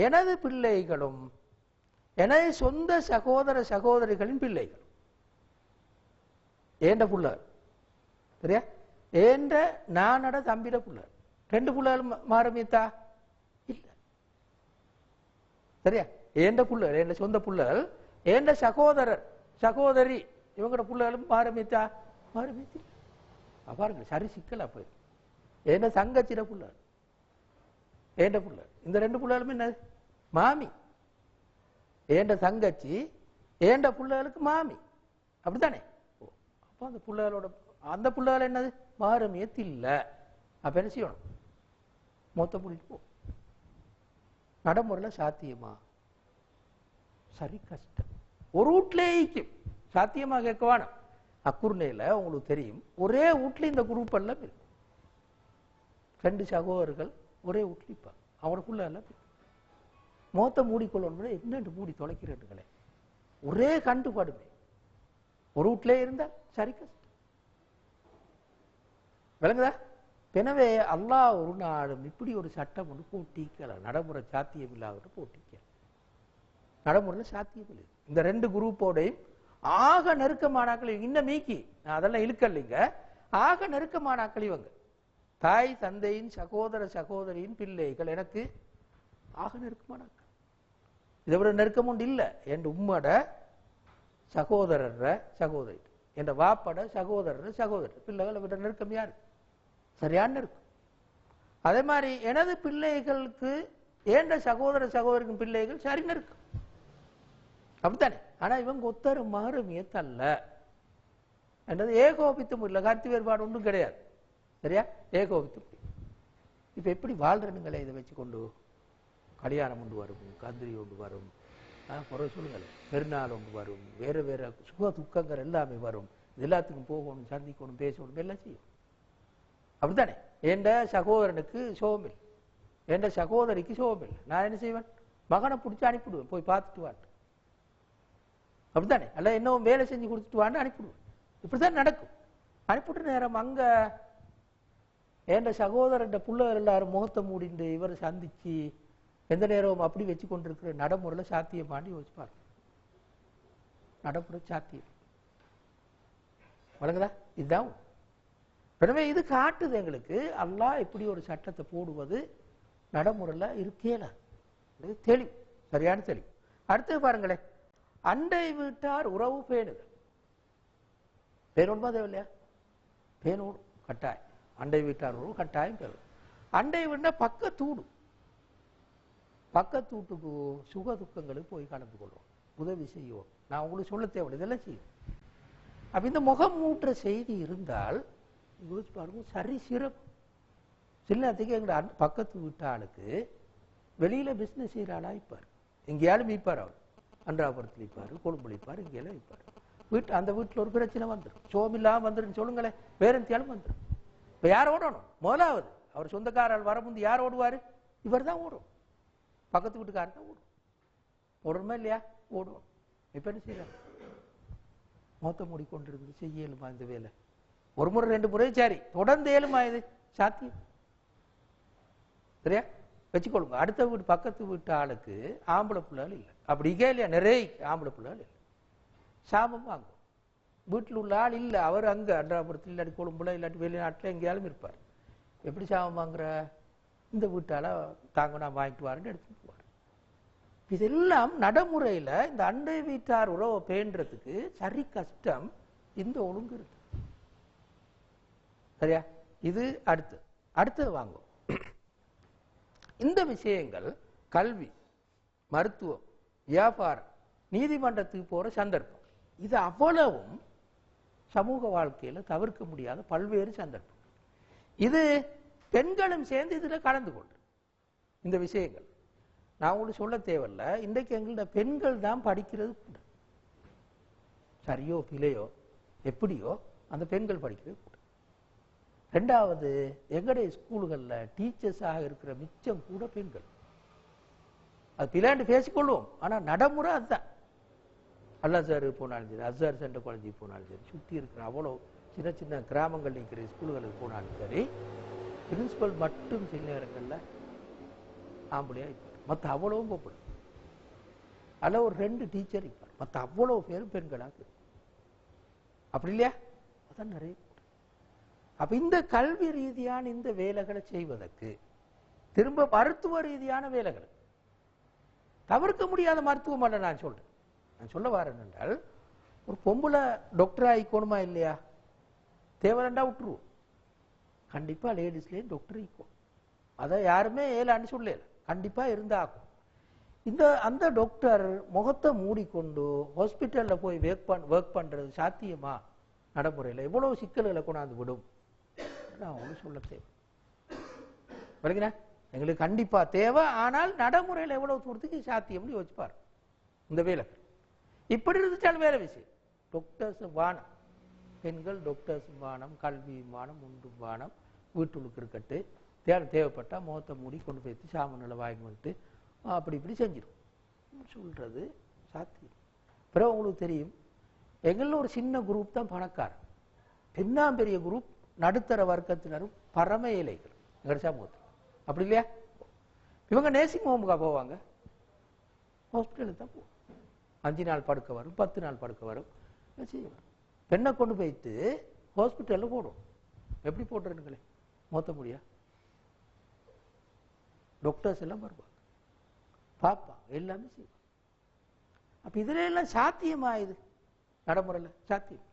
எனது பிள்ளைகளும் எனது சொந்த சகோதர சகோதரிகளின் பிள்ளைகள் ஏண்ட புள்ளார் சரியா? ஏண்ட நானட தம்பிட புள்ளார் ரெண்டு புள்ளாலும் மாறமித்தா இல்ல. சரியா? ஏண்ட புள்ளர் என் சொந்த புள்ளர் ஏண்ட சகோதரர் சகோதரி இவங்களோட பிள்ளைகளும் மாறமித்தா மாறமித்தி பாருங்க சரி சிக்கல் அப்ப ஏண்ட தங்கச்சிட புள்ளர் ஏண்ட புள்ள? இந்த ரெண்டு பிள்ளைகளும் என்ன மாமி. ஏண்ட தங்கச்சி? ஏண்ட பிள்ளைகளுக்கு மாமி. அப்படித்தானே? அப்போ அந்த பிள்ளைகளோட அந்த பிள்ளைகள் என்னது? மாறமியத்து இல்லை அப்ப என்ன செய்யணும்? மொத்த பிள்ளைக்கு போ. நடைமுறையில் சாத்தியமா? சரி கஷ்டம். ஒரு வீட்லேயும் சாத்தியமா கேட்க வேணாம். அக்குர்ணையில் உங்களுக்கு தெரியும். ஒரே வீட்டில் இந்த குரூப் எல்லாம் இருக்கும் ரெண்டு சகோதரர்கள் ஒரே வீட்ல அவனுக்குள்ள எல்லாம் இருக்கு. முகத்தை மூடிக்கொள்ளணும் என்னென்று மூடி தொலைக்கிறேன்களே ஒரே கண்டுபாடுமே ஒரு வீட்லயே இருந்தா சரி கஷ்டம். விளங்குதா? எனவே அல்லாஹ் ஒரு நாளும் இப்படி ஒரு சட்டம் ஒன்று போட்டிக்கல நடைமுறை சாத்தியம் இல்லாத போட்டிக்க நடைமுறையில் சாத்தியம் இல்லை இந்த ரெண்டு குரூப்போடையும் ஆக நெருக்கமானாக்கள் இன்னும் மீக்கி. நான் அதெல்லாம் இழுக்கலைங்க. ஆக நெருக்கமானாக்கள் இவங்க. தாய் தந்தையின் சகோதர சகோதரியின் பிள்ளைகள் எனக்கு ஆக நெருக்கமான இதை விட நெருக்கம் உண்டு இல்லை. என் உம்மட சகோதரர சகோதரி என் வாப்பட சகோதரர் சகோதரர் பிள்ளைகளை விட நெருக்கம் யாரு? சரியான நெருக்கம். அதே மாதிரி எனது பிள்ளைகளுக்கு ஏண்ட சகோதர சகோதரிக்கும் பிள்ளைகள் சரி நெருக்கம். அப்படித்தானே? ஆனா இவங்க ஒத்தரும் மாறுமிய தல்ல என்னது ஏகோபித்தம் இல்லை கருத்து வேறுபாடு ஒன்றும் கிடையாது. சரியா? ஏகோபித்தம் இப்ப எப்படி வாழ்றனுங்களே இதை வச்சு கொண்டு கல்யாணம் ஒன்று வரும் கந்திரி ஒன்று வரும் குறை சொல்லுங்களேன் பெருநாள் ஒன்று வரும் வேறு வேறு சுக துக்கங்கள் எல்லாமே வரும். இது எல்லாத்துக்கும் போகணும் சந்திக்கணும் பேசணும் எல்லாம் செய்யும். அப்படித்தானே? என்ற சகோதரனுக்கு சோமில் என்ற சகோதரிக்கு சோமில் நான் என்ன செய்வேன்? மகனை பிடிச்சி அனுப்பிடுவேன் போய் பார்த்துட்டு வாட்டு அப்படித்தானே? அல்ல இன்னும் வேலை செஞ்சு கொடுத்துட்டு வான்னு அனுப்பிடுவேன் இப்படிதான் நடக்கும். அனுப்பிட்டு நேரம் அங்கே என்ற சகோதரன் புள்ளவர் எல்லாரும் முகத்தை மூடிண்டு இவரை சந்திச்சு எந்த நேரமும் அப்படி வச்சு கொண்டிருக்கிற நடைமுறையில சாத்தியமாண்டி யோசிப்பார் நடைமுறை சாத்தியம். வழங்குதா? இதுதான். எனவே இது காட்டுது எங்களுக்கு. அல்லா இப்படி ஒரு சட்டத்தை போடுவது நடைமுறையில் இருக்கேல இது தெளிவு. சரியான தெளிவு. அடுத்தது பாருங்களேன் அண்டை வீட்டார் உறவு பேணுதல். பேணுமா தேவையில்லையா பேணும் கட்டாயம். அண்டை வீட்டார் உறவு கட்டாயம் பெறும் அண்டை வீடுனா பக்கத்தூடு பக்கத்தூட்டுக்கு சுக துக்கங்களுக்கு போய் கலந்து கொள்வோம். உதவி செய்வோம். நான் உங்களுக்கு சொல்ல தேவை இதெல்லாம் செய்யும். அப்ப இந்த முகம் மூட்டுற செய்தி இருந்தால் யோசிச்சு பாருங்க சரி சிறப்பு. சில நேரத்துக்கு எங்க பக்கத்து வீட்டாளுக்கு வெளியில பிசினஸ் செய்யற ஆளா இருப்பார். எங்கேயாலும் மீப்பார் அவர். அன்றாபுரத்தில் விற்பாரு கொழும்புல விற்பார் இங்கேயாலும் விற்பார். வீட்டு அந்த வீட்டில் ஒரு பிரச்சனை வந்துடும் சோமில்லாம் வந்துடும் சொல்லுங்களேன். வேறு எந்தியாலும் வந்துடும் இப்போ யார் ஓடணும்? முதலாவது அவர் சொந்தக்காரர் வரமுந்து யார் ஓடுவார்? இவர் தான் ஓடும். பக்கத்து வீட்டுக்காரர் தான் ஓடும். ஓடணுமா இல்லையா? ஓடுவோம். இப்போ என்ன செய்யலாம் மொத்த மூடிக்கொண்டிருந்து செய்ய இயலுமா இந்த வேலை? ஒரு முறை ரெண்டு முறை சரி. தொடர்ந்து ஏழுமா இது? சாத்தியம். சரியா? வச்சுக்கொள்ளுங்க. அடுத்த வீட்டு பக்கத்து வீட்டு ஆளுக்கு ஆம்பளை பிள்ளைகள் இல்லை. அப்படி இல்லையா? நிறைய ஆம்பளை பிள்ளைகள் இல்லை. சாபம் வாங்கும். வீட்டில் உள்ள ஆள் இல்லை. அவர் அங்கே அன்றாபுரத்தில் இல்லாட்டி கொழும்புல இல்லாட்டி வெளிநாட்டில் எங்கேயாலும் இருப்பார். எப்படி சாபம் வாங்குற? இந்த வீட்டால் தாங்க நான் வாங்கிட்டு வரேன்னு எடுத்துட்டு போவார். இதெல்லாம் நடைமுறையில் இந்த அண்டை வீட்டார் உறவை பேண்டுறதுக்கு சரி கஷ்டம். இந்த ஒழுங்கு இருக்கு. சரியா? இது அடுத்து. அடுத்தது வாங்கும் இந்த விஷயங்கள் கல்வி மருத்துவம் வியாபாரம் நீதிமன்றத்துக்கு போகிற சந்தர்ப்பம். இது அவ்வளவும் சமூக வாழ்க்கையில் தவிர்க்க முடியாத பல்வேறு சந்தர்ப்பம் இது பெண்களும் சேர்ந்து இதில் கலந்து கொண்டு இந்த விஷயங்கள். நான் உங்களுக்கு சொல்ல தேவையில்ல. இன்றைக்கு எங்களோட பெண்கள் தான் படிக்கிறது கூட. சரியோ பிழையோ எப்படியோ அந்த பெண்கள் படிக்கிறது கூட. ரெண்டாவது எங்களுடைய ஸ்கூல்களில் டீச்சர்ஸாக இருக்கிற மிச்சம் கூட பெண்கள். அது பிள்ளைண்டு பேசிக்கொள்வோம். ஆனால் நடைமுறை அதுதான். அல்லாசாருக்கு போனாலும் சரி அசார் சென்ற காலேஜுக்கு போனாலும் சரி சுற்றி இருக்கிற அவ்வளோ சின்ன சின்ன கிராமங்கள் இருக்கிற ஸ்கூல்களுக்கு போனாலும் சரி பிரின்சிபல் மட்டும் சில நேரங்களில் ஆம்பளையாக இருப்பார். மற்ற அவ்வளவும் பொம்பளை அதில் ஒரு ரெண்டு டீச்சர் இருப்பார். மற்ற அவ்வளோ பேரும் பெண்களாக அப்படி இல்லையா? அதான் நிறைய அப்போ இந்த கல்வி ரீதியான இந்த வேலைகளை செய்வதற்கு திரும்ப மருத்துவ ரீதியான வேலைகள் தவிர்க்க முடியாத மருத்துவம் அல்ல நான் சொல்றேன். நான் சொல்ல வரேன் என்றால் ஒரு பொம்பளை டாக்டர் ஆகிக்கணுமா இல்லையா? தேவைண்டா விட்டுருவோம். கண்டிப்பாக லேடிஸ்லேயும் டாக்டர் ஆகிக்கும் அதை யாருமே ஏலான்னு சொல்லல. கண்டிப்பாக இருந்தாகும். இந்த அந்த டாக்டர் முகத்தை மூடிக்கொண்டு ஹாஸ்பிட்டலில் போய் ஒர்க் பண் ஒர்க் பண்ணுறது சாத்தியமா? நடைமுறையில் எவ்வளோ சிக்கல்களை கொண்டாந்து விடும்? நான் ஒன்றும் சொல்ல தேவை விளங்கினா எங்களுக்கு கண்டிப்பாக தேவை. ஆனால் நடைமுறையில் எவ்வளோ தூரத்துக்கு சாத்தியம்னு யோசிப்பார். இந்த வேலை. இப்படி இருந்துச்சாலும் வேற விஷயம். டாக்டர்ஸ் வானம். பெண்கள் டாக்டர்ஸ் வானம் கல்வி வானம் உண்டு வானம் வீட்டுக்கு இருக்கட்டு தேவை தேவைப்பட்டால் முகத்தை மூடி கொண்டு போய் சாமனில் வாங்கி வந்துட்டு அப்படி இப்படி செஞ்சிடும் சொல்றது? சாத்தியம். பிறகு உங்களுக்கு தெரியும் எங்களில் ஒரு சின்ன குரூப் தான் பணக்காரன். பெண்ணாம் பெரிய குரூப் நடுத்தர வர்க்கத்தினரும் பரம ஏழைகள். எங்கள் சமூகத்தில் அப்படி இல்லையா? இவங்க நேசிங் ஹோமுக்கா போவாங்க? ஹாஸ்பிட்டலுக்கு தான் போவாங்க. அஞ்சு நாள் படுக்க வரும் பத்து நாள் படுக்க வரும். செய்யும்? பெண்ணை கொண்டு போயிட்டு ஹாஸ்பிட்டலில் போடும். எப்படி போட்டுருங்களே மொத்த முடியா? டாக்டர்ஸ் எல்லாம் வருவாங்க. பார்ப்பாங்க எல்லாமே செய்வாங்க. அப்போ இதில் எல்லாம் சாத்தியமாயுது நடைமுறையில் சாத்தியம்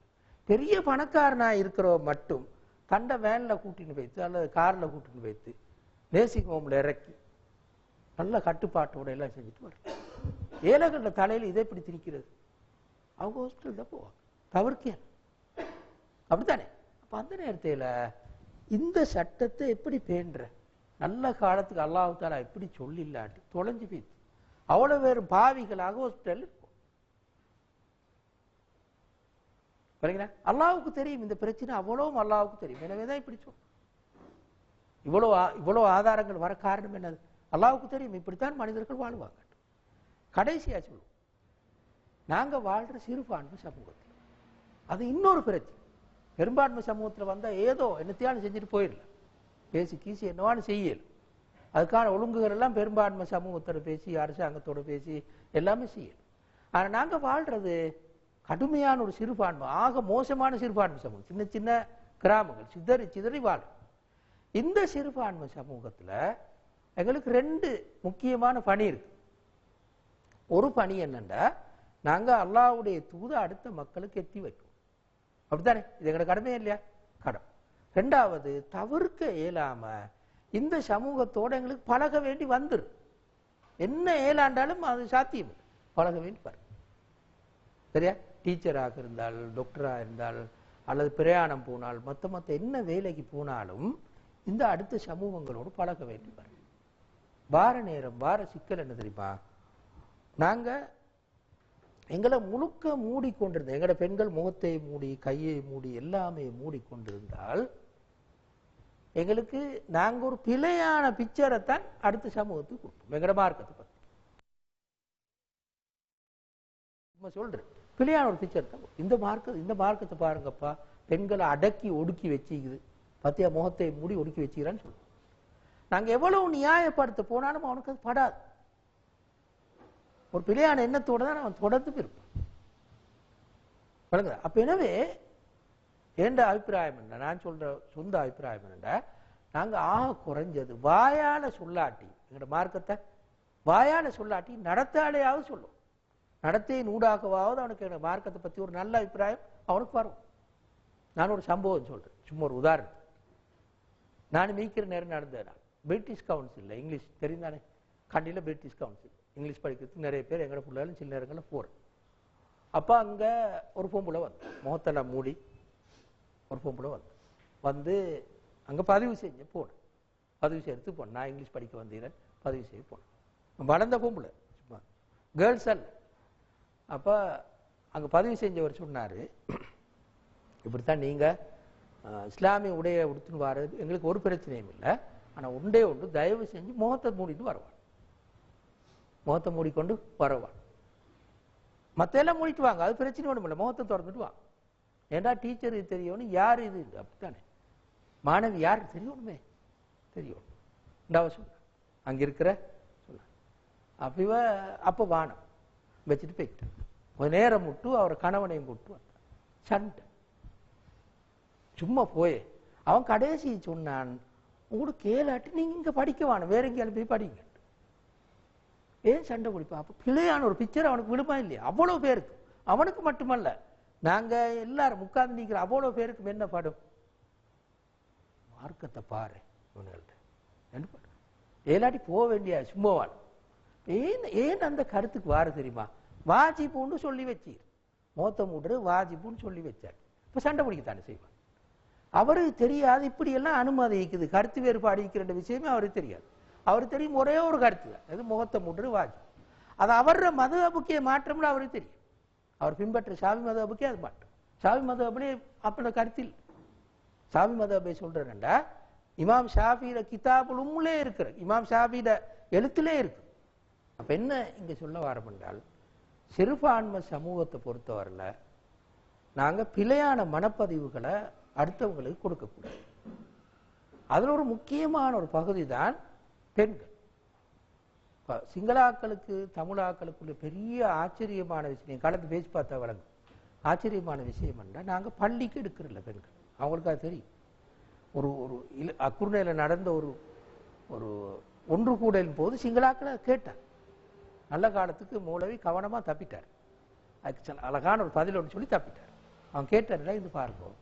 பெரிய பணக்காரனாக இருக்கிறவ மட்டும் தண்டை வேனில் கூட்டின்னு போய்த்து அல்லது காரில் கூட்டின்னு போய்த்து நேசிங் ஹோமில் இறக்கி நல்ல கட்டுப்பாட்டோட எல்லாம் செஞ்சுட்டு வரும். ஏலகண்ட தலையில இதை எப்படி திணிக்கிறது? அவங்க ஹாஸ்பிட்டல் தான் போவாங்க. தவிர்க்க அப்படித்தானே? அப்போ அந்த நேரத்தில் இந்த சட்டத்தை எப்படி பேண்ற? நல்ல காலத்துக்கு அல்லாஹ் எப்படி சொல்லில்லாட்டு தொலைஞ்சு போயிடுச்சு அவ்வளவு பேர் பாவிகளாக ஹாஸ்பிட்டல் இருக்கும் சரிங்களா அல்லாவுக்கு தெரியும் இந்த பிரச்சனை அவ்வளவும் அல்லாவுக்கு தெரியும். எனவே தான் இப்படி சொல்லும் இவ்வளவு இவ்வளோ இவ்வளவு ஆதாரங்கள் வர காரணம் என்னது? அல்லாவுக்கு தெரியும் இப்படித்தான் மனிதர்கள் வாழ்வாங்க. கடைசியா சொல்லுவோம் நாங்க வாழ்ற சிறுபான்மை சமூகத்தில். அது இன்னொரு பிரச்சனை. பெரும்பான்மை சமூகத்துல வந்தா ஏதோ என்னத்தையாலும் செஞ்சுட்டு போயிடல பேசி கீசி என்னவான்னு செய்யல. அதுக்கான ஒழுங்குகள் எல்லாம் பெரும்பான்மை சமூகத்தோட பேசி அரசாங்கத்தோட பேசி எல்லாமே செய்யல. ஆனா நாங்க வாழ்றது கடுமையான ஒரு சிறுபான்மை ஆக மோசமான சிறுபான்மை சமூகம். சின்ன சின்ன கிராமங்கள் சிதறி சிதறி வாழும். இந்த சிறுபான்மை சமூகத்துல எங்களுக்கு ரெண்டு முக்கியமான பணி இருக்கு. ஒரு பணி என்னன்னா நாங்கள் அல்லாவுடைய தூதை அடுத்த மக்களுக்கு எத்தி வைக்கும் அப்படித்தானே? இது எங்களோட கடமை இல்லையா? கடம் ரெண்டாவது தவிர்க்க இயலாம இந்த சமூகத்தோடு எங்களுக்கு பழக வேண்டி வந்துடும் என்ன ஏலாண்டாலும் அது சாத்தியம் பழக வேண்டி பாரு சரியா? டீச்சராக இருந்தால் டாக்டராக இருந்தால் அல்லது பிரயாணம் போனால் மொத்த மொத்த என்ன வேலைக்கு போனாலும் இந்த அடுத்த சமூகங்களோடு பழக வேண்டி பாரு வார நேரம் வார சிக்கல் என்ன தெரியுமா? நாங்க எங்களை முழுக்க மூடிக்கொண்டிருந்த எங்களோட பெண்கள் முகத்தை மூடி கையை மூடி எல்லாமே மூடிக்கொண்டிருந்தால் எங்களுக்கு நாங்க ஒரு பிழையான பிக்சரை தான் அடுத்த சமூகத்துக்கு கொடுப்போம். எங்களோட மார்க்கத்தை பற்றி சும்மா சொல்றேன். பிழையான ஒரு பிக்சர் தான். இந்த மார்க்க இந்த மார்க்கத்தை பாருங்கப்பா. பெண்களை அடக்கி ஒடுக்கி வச்சுக்குது. பத்தியா முகத்தை மூடி ஒடுக்கி வச்சுக்கிறான்னு சொல்லுவோம் நாங்கள் எவ்வளவு நியாயப்படுத்த போனாலும் அவனுக்கு அது படாது. ஒரு பிழையான எண்ணத்தோடு தான் அவன் தொடர்ந்து இருப்பான். விளங்குதா? அப்போ எனவே என்ற அபிப்பிராயம் என்ன? நான் சொல்ற சொந்த அபிப்பிராயம் என்னடா நாங்கள் ஆக குறைஞ்சது வாயால சொல்லாட்டி எங்களோட மார்க்கத்தை? வாயால சொல்லாட்டி நடத்தாலேயாவது சொல்லும். நடத்தையின் ஊடாகவாவது அவனுக்கு எங்க மார்க்கத்தை பற்றி ஒரு நல்ல அபிப்பிராயம் அவனுக்கு வரும். நான் ஒரு சம்பவம் சொல்றேன். சும்மா ஒரு உதாரணம். நான் மீக்கிற நேரம் நடந்தேன் நான் பிரிட்டிஷ் கவுன்சில் இங்கிலீஷ் தெரிந்தானே? கண்டியில் பிரிட்டிஷ் கவுன்சில் இங்கிலீஷ் படிக்கிறதுக்கு நிறைய பேர் எங்கட பிள்ளைகளும் சில நேரங்களில் போகிறேன் அப்போ அங்கே ஒரு பொம்பளை வந்து முகத்தெல்லாம் மூடி ஒரு பொம்பளை வந்து வந்து அங்கே பதிவு செஞ்சு போனேன் பதிவு செய்யறது போனேன். நான் இங்கிலீஷ் படிக்க வந்தீரன் பதிவு செய்ய போனேன். வளர்ந்த பொம்பளை சும்மா. கேர்ள்ஸ் அல்ல. அப்போ அங்கே பதிவு செஞ்சவர் சொன்னார் இப்படித்தான் நீங்கள் இஸ்லாமிய உடைய உடுத்துன்னு வர்றது எங்களுக்கு ஒரு பிரச்சனையும் இல்லை. ஆனால் உண்டே உண்டு தயவு செஞ்சு முகத்தை மூடிட்டு வருவான் முகத்தை மூடிக்கொண்டு வருவான் மற்றெல்லாம் எல்லாம் மூடிட்டு வாங்க அது பிரச்சனை ஒன்றும் இல்லை முகத்தை திறந்துட்டு வாங்க ஏன்டா டீச்சர் இது தெரியணும் யார் இது? அப்படித்தானே. மாணவி யார்? தெரியணுமே தெரியும். ரெண்டாவது சொன்ன அங்கே இருக்கிற சொன்ன அப்ப அப்போ வானம். வச்சுட்டு போயிட்டான் கொஞ்ச நேரம் விட்டு அவர் கணவனையும் கூட்டு வந்தான் சண்டை. சும்மா போய். அவன் கடைசி சொன்னான் உங்களுக்கு கேளாட்டி நீங்க இங்க படிக்க வேணும் வேற எங்கேயாலும் போய் படிங்க. ஏன் சண்டை குடிப்பான் அப்ப பிள்ளையான ஒரு பிக்சர் அவனுக்கு விடுமா இல்லையா? அவ்வளவு பேருக்கு. அவனுக்கு மட்டுமல்ல. நாங்க எல்லாரும் உட்கார்ந்து நிக்கிற அவ்வளவு பேருக்கு என்ன படும்? மார்க்கத்தை பாரு இவனுங்கள்ட்ட என்ன ஏலாட்டி போக வேண்டிய சும்மாவான். ஏன் ஏன் அந்த கருத்துக்கு வார தெரியுமா? வாஜிப்புன்னு சொல்லி வச்சு மோத்த மூடுறது வாஜிப்புன்னு சொல்லி வச்சார். இப்ப சண்டை பிடிக்கத்தானே செய்வான்? அவருக்கு தெரியாது இப்படியெல்லாம் அனுமதிக்குது அனுமதி இருக்குது. கருத்து வேறுபாடு இருக்கிற விஷயமே அவருக்கு தெரியாது. அவருக்கு தெரியும் ஒரே ஒரு கருத்து தான். அது முகத்தை மூன்று வாஜி அது அவர மதுஹபுக்கே மாற்றம்னு அவருக்கு தெரியும். அவர் பின்பற்ற சாமி மதுஹபுக்கே அது மாற்றம். சாமி மதுஹபுனே அப்படி கருத்து இல்லை. சாவி மதபை சொல்றேன்டா இமாம் ஷாஃபியில கிதாபுல் உம்முலே இருக்கிற இமாம் ஷாஃபியில எழுத்துலே இருக்கு. அப்ப என்ன இங்க சொல்ல வாரம் என்றால் சிறுபான்மை சமூகத்தை பொறுத்தவரையில் நாங்கள் பிழையான மனப்பதிவுகளை அடுத்தவங்களுக்கு கொடுக்கக்கூடாது. அதில் ஒரு முக்கியமான ஒரு பகுதி தான் பெண்கள் சிங்களாக்களுக்கு தமிழாக்களுக்குள்ள பெரிய ஆச்சரியமான விஷயம் கலந்து பேசி பார்த்தா வழங்கும். ஆச்சரியமான விஷயம் என்ன நாங்கள் பள்ளிக்கு எடுக்கிறல பெண்கள். அவங்களுக்கு அது தெரியும். ஒரு ஒரு இல் அக்குர்ணையில நடந்த ஒரு ஒரு ஒன்று கூடலின் போது சிங்களாக்களை கேட்டார் நல்ல காலத்துக்கு மூலவி கவனமாக தப்பிட்டார். அதுக்கு அழகான ஒரு பதில் ஒன்று சொல்லி தப்பிட்டார். அவன் கேட்டார்ல இது பாருங்க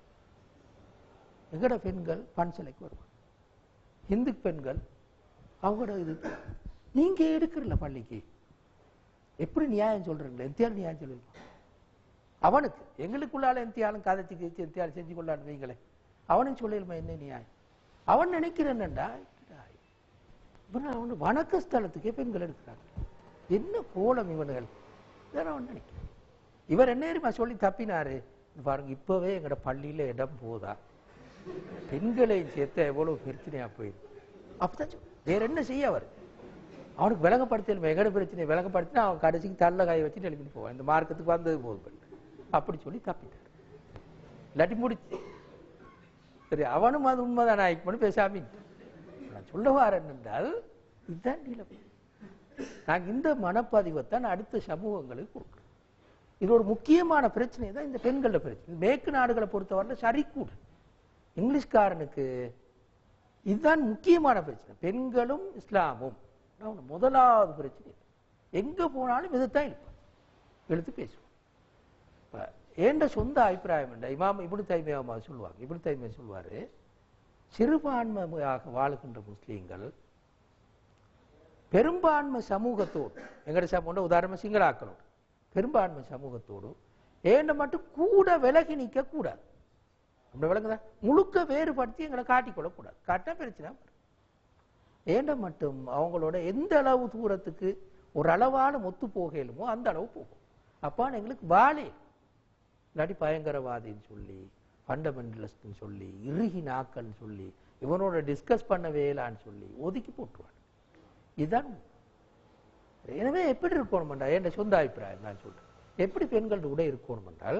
எங்கட பெண்கள் பண் சிலைக்கு வருவாங்க. இந்து பெண்கள் அவங்களோட இது நீங்க எடுக்கிறல பள்ளிக்கு. எப்படி நியாயம் சொல்றீங்களா? எந்தியால் நியாயம் சொல்லுங்க அவனுக்கு எங்களுக்குள்ளால எந்தியாலும் கதைச்சு கிச்சு எந்தியால் செஞ்சு கொள்ளான்னு வைங்களேன். அவனுக்கு சொல்லலுமா என்ன நியாயம்? அவன் நினைக்கிறேன்டா அவனு வணக்க ஸ்தலத்துக்கே பெண்கள் எடுக்கிறாங்க. என்ன கோலம் இவனுகள்? இதான் அவன் நினைக்கிறேன். இவர் என்ன சொல்லி தப்பினாரு? பாருங்க இப்பவே எங்கட பள்ளியில இடம் போதா? பெண்களையும் சேர்த்து எவ்வளவு பிரச்சனையா போயிருக்கு அப்பதான் வேற என்ன செய்ய அவர்? அவனுக்கு விளங்கப்படுத்தல் எங்கட பிரச்சனை விளங்கப்படுத்தினா அவன் கடைசிக்கு தள்ள காய வச்சுட்டு எழுப்பிட்டு போவான். இந்த மார்க்கத்துக்கு வந்தது போதும் அப்படி சொல்லி தப்பிட்டார். இல்லாட்டி முடிச்சு. சரி அவனும் அது உண்மைதான். ஆயிக்கணும் பேசாம நான் சொல்ல வாரேன் என்றால் இதுதான் நிலைமை. நாங்க இந்த மனப்பதிவைத்தான் அடுத்த சமூகங்களுக்கு கொடுக்கிறோம் இது ஒரு முக்கியமான பிரச்சனை தான் இந்த பெண்களோட பிரச்சனை. மேற்கு நாடுகளை பொறுத்தவரை சரி கூட இங்கிலீஷ்காரனுக்கு இதுதான் முக்கியமான பிரச்சனை. பெண்களும் இஸ்லாமும். முதலாவது பிரச்சனை. எங்கே எங்க போனாலும் இதுதான் இருப்பான் எடுத்து பேசுவோம். இப்ப ஏண்ட சொந்த அபிப்பிராயம் என்ன? இமாம் இப்படி தைமையாமா சொல்லுவாங்க. இப்படி தைமியா சொல்லுவார் சிறுபான்மையாக வாழுகின்ற முஸ்லீம்கள் பெரும்பான்மை சமூகத்தோடு எங்கட சமூகம் உதாரணமாக சிங்களாக்களோடு பெரும்பான்மை சமூகத்தோடு ஏண்ட மட்டும் கூட விலகி நிற்க கூடாது அப்படி விளங்குதா? முழுக்க வேறுபடுத்தி எங்களை காட்டிக்கொள்ளக்கூடாது காட்டினா பிரச்சனை ஏண்ட மட்டும் அவங்களோட எந்த அளவு தூரத்துக்கு ஒரு அளவான ஒத்து போகலுமோ அந்த அளவு போகும். அப்பான்னு எங்களுக்கு வாழே இல்லாட்டி பயங்கரவாதின்னு சொல்லி ஃபண்டமெண்டலிஸ்ட்னு சொல்லி இறுகி நாக்கள்னு சொல்லி இவனோட டிஸ்கஸ் பண்ண வேலான்னு சொல்லி ஒதுக்கி போட்டுருவான் இதுதான் எனவே எப்படி இருக்கணும் என்றால் என் சொந்த அபிப்பிராயம் நான் சொல்றேன். எப்படி பெண்கள் உடை இருக்கணும் என்றால்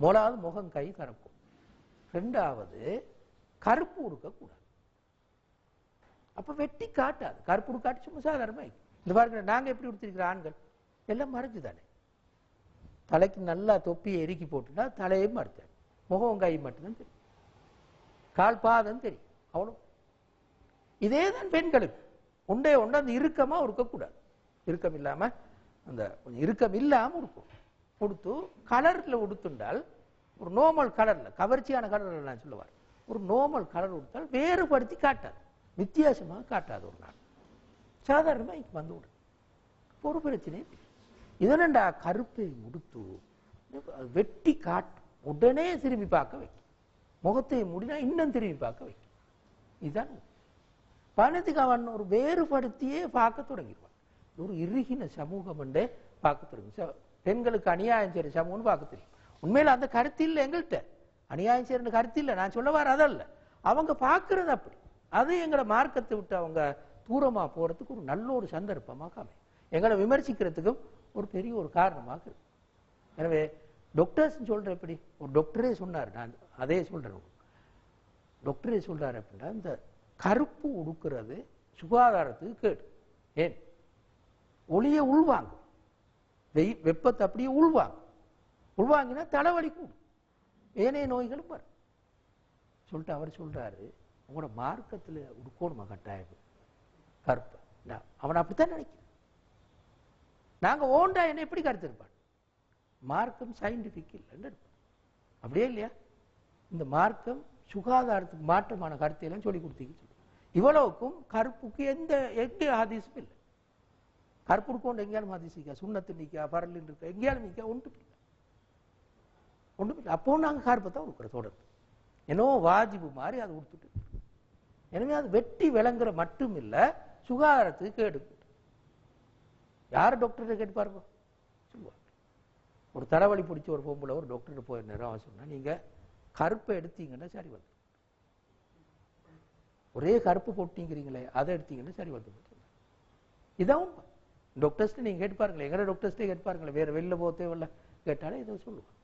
முதலாவது முகம் கை கறக்கும். ரெண்டாவது கருப்பு உடுக்கக்கூடாது. அப்ப வெட்டி காட்டாது. கருப்பு உடுக்காட்டி சும்மா சாதாரணமாக இந்த பாருங்க நாங்க எப்படி உடுத்திருக்கிற ஆண்கள்? எல்லாம் மறைஞ்சு தானே தலைக்கு நல்லா தொப்பியை எருக்கி போட்டுனா தலையும் மறைச்சாரு முகம் கை மட்டும்தான் தெரியும். கால் பாதம் தெரியும். அவ்வளோ இதே தான் பெண்களுக்கு. உண்டே உண்டு அந்த இறுக்கமா இருக்கக்கூடாது இறுக்கம் இல்லாம அந்த கொஞ்சம் இறுக்கம் இல்லாம இருக்கும் உடுத்து கலர்ல உடுத்துண்டால் ஒரு நோமல் கலரில் கவர்ச்சியான கலர்ல நான் சொல்லுவார். ஒரு நோமல் கலர் கொடுத்தால் வேறுபடுத்தி காட்டாது. வித்தியாசமாக காட்டாது ஒரு நாள். சாதாரணமாக இங்கே வந்து விடும் ஒரு பிரச்சனை இதனண்டா கருப்பை உடுத்து வெட்டி காட்டும் உடனே திரும்பி பார்க்க வைக்கும். முகத்தை முடினா இன்னும் திரும்பி பார்க்க வைக்கும். இதுதான் பணத்துக்கு அவன் ஒரு வேறுபடுத்தியே பார்க்க தொடங்கிடுவான். ஒரு இறுகின சமூகம் என்றே பார்க்க தொடங்கி ச- பெண்களுக்கு அநியாயம் சரி சமூகம்னு பார்க்க தெரியும். உண்மையில் அந்த கருத்து இல்லை எங்கள்கிட்ட அநியாயம் செய்யற கருத்து இல்லை. நான் சொல்ல வர அதல்ல அவங்க பார்க்கறது அப்படி. அது எங்களை மார்க்கத்தை விட்டு அவங்க தூரமா போறதுக்கு ஒரு நல்ல ஒரு சந்தர்ப்பமாக அமையும். எங்களை விமர்சிக்கிறதுக்கும் ஒரு பெரிய ஒரு காரணமாக இருக்கு. எனவே டாக்டர்ஸ் சொல்ற எப்படி? ஒரு டாக்டரே சொன்னார். நான் அதே சொல்றேன். டாக்டரே சொல்றாரு அப்படின்னா இந்த கருப்பு உடுக்கிறது சுகாதாரத்துக்கு கேடு. ஏன்? ஒளியை உள்வாங்க வெப்பத்தை அப்படியே உள்வாங்க உள்வாங்கினா தலைவலி கூடும் ஏனைய நோய்களும் வரும். சொல்லிட்டு அவர் சொல்கிறாரு உங்களோட மார்க்கத்தில் உடுக்கணுமா கட்டாயம்? கருப்பை. அவன் அப்படித்தான் நினைக்கிறான். நாங்கள் ஓண்டா என்ன எப்படி கருத்து இருப்பான் மார்க்கம் சயின்டிஃபிக் இல்லைன்னு அப்படியே இல்லையா? இந்த மார்க்கம் சுகாதாரத்துக்கு மாற்றமான கருத்தையெல்லாம் சொல்லி கொடுத்தீங்க இவ்வளவுக்கும் கருப்புக்கு எந்த எங்க ஹதீஸும் இல்லை. கருப்பு கொண்டு எங்கேயாலும் ஹதீஸ் நிற்கா சுண்ணத்து நிற்கா? பரலின் இருக்கா? எங்கேயாலும் நிற்கா? ஒன்று ஒன்றும் இல்லை அப்போ நாங்கள் கருப்பை தான் கொடுக்குறோம் தொடர்ந்து என்னவோ வாஜிபு மாதிரி அதை கொடுத்துட்டு எனவே அது வெட்டி விளங்குற மட்டும் இல்லை சுகாதாரத்துக்கு கேடு. யார் டாக்டர்கிட்ட கேட்டு பாருங்க சொல்லுவாங்க ஒரு தலைவலி பிடிச்சி ஒரு பொம்பளை ஒரு டாக்டர்கிட்ட போய் அவன் சொன்னால் நீங்கள் கருப்பை எடுத்தீங்கன்னா சரி வந்து. ஒரே கருப்பு போட்டிங்கிறீங்களே அதை எடுத்தீங்கன்னா சரி வந்து இதான் உண்மை. டாக்டர்ஸ்ட்டு நீங்கள் கேட்டு பாருங்களேன் எங்கட டாக்டர்ஸ்ட்டே கேட்டு பாருங்களேன் வேறு வெளில போக தேவையில்ல. கேட்டாலே இதை சொல்லுவாங்க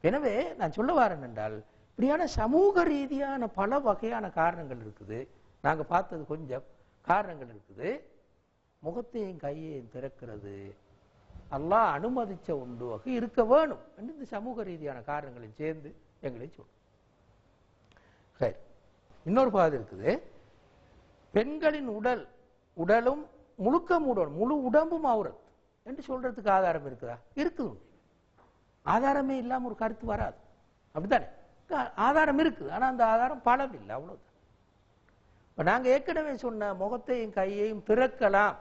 எனவே நான் சொல்ல வரேன் என்றால் இப்படியான சமூக ரீதியான பல வகையான காரணங்கள் இருக்குது. நாங்கள் பார்த்தது கொஞ்சம் காரணங்கள் இருக்குது. முகத்தையும் கையையும் திறக்கிறது. எல்லாம் அனுமதிச்ச ஒன்றாக இருக்க வேணும் என்று இந்த சமூக ரீதியான காரணங்களையும் சேர்ந்து எங்களை சொல்லும். சரி. இன்னொரு பாதி இருக்குது. பெண்களின் உடல் உடலும் முழுக்க மூடணும். முழு உடம்பும் அவுரத். என்று சொல்றதுக்கு ஆதாரம் இருக்குதா? இருக்குது ஆதாரமே இல்லாமல் ஒரு கருத்து வராது. அப்படித்தானே? ஆதாரம் இருக்குது ஆனால் அந்த ஆதாரம் பலம் இல்லை அவ்வளோதான் இப்போ நாங்கள் ஏற்கனவே சொன்ன முகத்தையும் கையையும் திறக்கலாம்.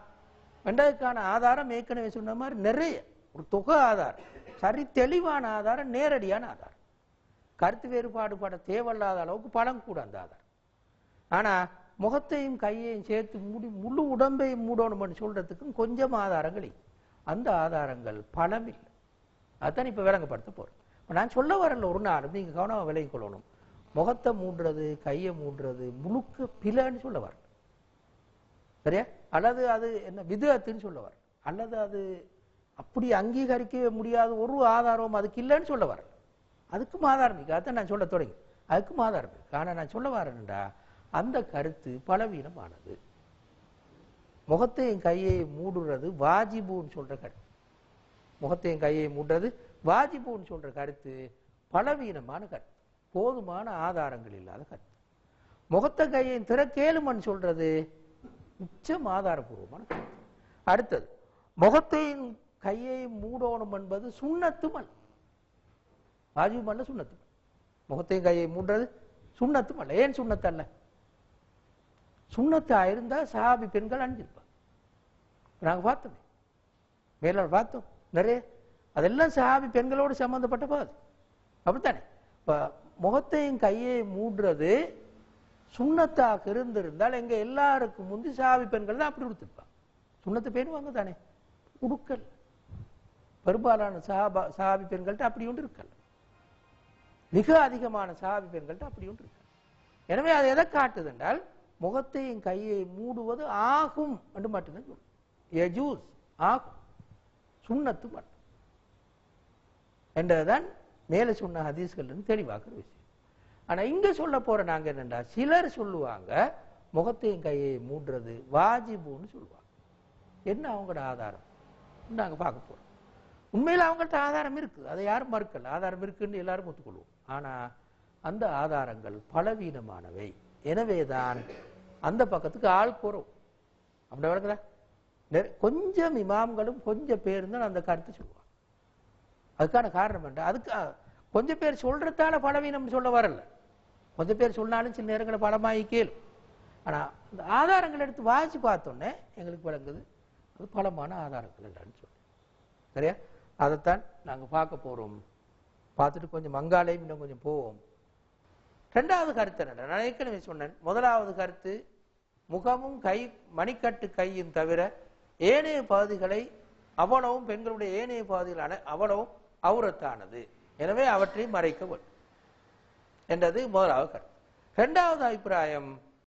ரெண்டாவதுக்கான ஆதாரம் ஏற்கனவே சொன்ன மாதிரி நிறைய. ஒரு தொகை ஆதாரம். சரி தெளிவான ஆதாரம் நேரடியான ஆதாரம். கருத்து வேறுபாடு பட தேவையில்லாத அளவுக்கு பலம் கூட அந்த ஆதாரம். ஆனால் முகத்தையும் கையையும் சேர்த்து மூடி முழு உடம்பையும் மூடணும்னு சொல்றதுக்கும் கொஞ்சம் ஆதாரங்கள் இல்லை. அந்த ஆதாரங்கள் பலம் இல்லை. அதான் இப்போ விளங்கப்படுத்த போகிறோம் இப்போ நான் சொல்ல வரல ஒரு நாள் நீங்கள் கவனமாக விலகி கொள்ளணும். முகத்தை மூடுறது கையை மூடுறது முழுக்க பிலன்னு சொல்ல வரல. சரியா? அல்லது அது என்ன விதத்துன்னு சொல்ல வரல. அல்லது அது அப்படி அங்கீகரிக்க முடியாத ஒரு ஆதாரம் அதுக்கு இல்லைன்னு சொல்ல வரல. அதுக்கும் ஆதாரம் இருக்கு அதான் நான் சொல்ல தொடங்கி. அதுக்கும் ஆதாரம் இருக்கு ஆனால் நான் சொல்ல வரேன்டா அந்த கருத்து பலவீனமானது. முகத்தையும் கையை மூடுறது வாஜிபுன்னு சொல்ற கருத்து. முகத்தையும் கையை மூடுறது வாஜிபுன்னு சொல்ற கருத்து பலவீனமான கருத்து. போதுமான ஆதாரங்கள் இல்லாத கருத்து. முகத்தை கையையும் திறக்கேலுமன்னு சொல்றது உச்சம் ஆதாரபூர்வமான கருத்து. அடுத்தது முகத்தையும் கையை மூடணும் என்பது சுண்ணத்துமல் அல்ல வாஜிபும் அல்ல முகத்தையும் கையை மூடுறது சுண்ணத்தும் ஏன் சுண்ணத்தல்ல? சுண்ணத்தா இருந்தா சஹாபி பெண்கள் அணிஞ்சிருப்பாங்க நாங்கள் பார்த்தோமே. மேல பார்த்தோம். நிறைய அதெல்லாம் சாவி பெண்களோடு சம்பந்தப்பட்ட பாது அப்படித்தானே? இப்போ முகத்தையும் கையையும் மூடுறது சுண்ணத்தாக இருந்திருந்தால் எங்க எல்லாருக்கும் முந்தி சாவி பெண்கள் தான் அப்படி கொடுத்துருப்பாங்க சுண்ணத்தை பேணுவாங்க தானே உடுக்கல். பெரும்பாலான சஹாபா சஹாபி பெண்கள்ட்ட அப்படி ஒன்று இருக்கல. மிக அதிகமான சஹாபி பெண்கள்ட்ட அப்படி ஒன்று இருக்கு எனவே அது எதை காட்டுது என்றால் முகத்தையும் கையை மூடுவது ஆகும் என்று மட்டும்தான் எஜூஸ் ஆகும். சுண்ணத்து மட்டும். என்றதுதான் மேலே சொன்ன ஹதீஸ்கள் தெளிவாக்குற விஷயம். ஆனா இங்க சொல்ல போற நாங்க என்னென்றா சிலர் சொல்லுவாங்க முகத்தையும் கையை மூடுறது வாஜிபுன்னு சொல்லுவாங்க. என்ன அவங்களோட ஆதாரம்? நாங்க பார்க்க போறோம். உண்மையில் அவங்கள்ட்ட ஆதாரம் இருக்கு அதை யாரும் மறுக்கல. ஆதாரம் இருக்குன்னு எல்லாரும் ஒத்துக்கொள்வோம். ஆனா அந்த ஆதாரங்கள் பலவீனமானவை. எனவேதான் அந்த பக்கத்துக்கு ஆள் குறவு. அப்படி வழங்குதா கொஞ்சம் இமாம்களும் கொஞ்சம் பேர் தான் அந்த கருத்தை சொல்லுவாங்க. அதுக்கான காரணம் என்ன? அதுக்கு கொஞ்சம் பேர் சொல்றதால பலவீனம்னு சொல்ல வரல. கொஞ்சம் பேர் சொன்னாலும் சில நேரங்களில் பலமாகி கேளும். ஆனா இந்த ஆதாரங்கள் எடுத்து வாசிச்சு பார்த்தோன்னே எங்களுக்கு விளங்குது. அது பலமான ஆதாரங்கள் இல்லைன்னு சொல்லி. சரியா? அதைத்தான் நாங்கள் பார்க்க போறோம். பார்த்துட்டு கொஞ்சம் மங்காலையும் இன்னும் கொஞ்சம் போவோம். ரெண்டாவது கருத்து என்ன? நான் ஏற்கனவே சொன்னேன். முதலாவது கருத்து முகமும் கை மணிக்கட்டு கையும் தவிர ஏனைய பகுதிகளை அவ்வளவும் பெண்களுடைய ஏனைய பகுதிகள் அவனவும் அவ்வளவும் அவுரத்தானது. எனவே அவற்றை மறைக்க வேண்டும். என்றது முதலாவது கருத்து. இரண்டாவது அபிப்பிராயம்